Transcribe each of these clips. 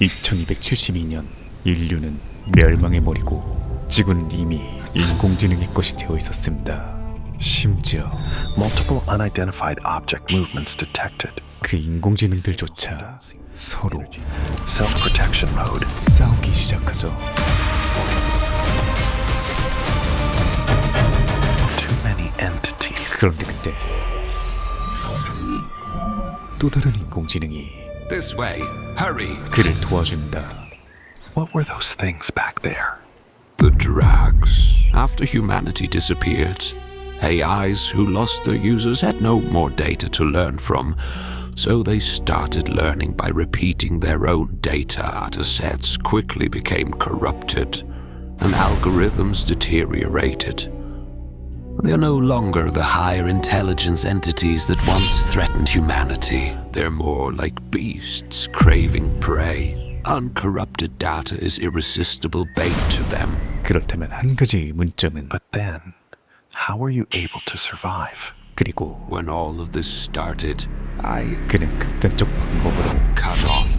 2272년 인류는 멸망의 몰이고 지구는 이미 인공지능의 것이 되어 있었습니다. 심지어 Multiple unidentified object movements detected. 그 인공지능들조차 서로 Self protection mode. 싸우기 시작하죠. Too many entities. 그런데 그때 또 다른 인공지능이 This way. Hurry. 그를 도와준다. What were those things back there? The drags. After humanity disappeared, AIs who lost their users had no more data to learn from, so they started learning by repeating their own data. Data sets quickly became corrupted, and algorithms deteriorated. They're no longer the higher intelligence entities that once threatened humanity. They're more like beasts craving prey. Uncorrupted data is irresistible bait to them. 그렇다면 한 가지 의문점은 But then, how were you able to survive? 그리고 When all of this started, I 그는 극단적 방법으로 cut off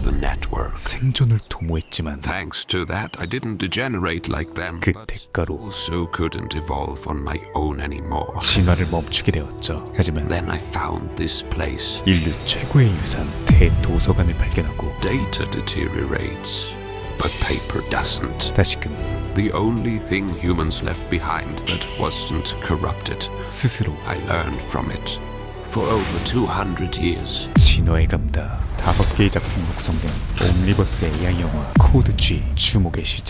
the network. 생존을 도모했지만 Thanks to that, I didn't degenerate like them, 그 but 대가로 also couldn't evolve on my own anymore. 진화를 멈추게 되었죠. 하지만 Then I found this place. 인류 최고의 유산 대도서관을 발견하고 Data deteriorates, but paper doesn't. 다시금 The only thing humans left behind that wasn't corrupted. 스스로 I learned from it. For over 200 years. 진화에 감다 다섯 개의 작품 구성된 옴니버스 AI 영화 코드 G 주목의 시작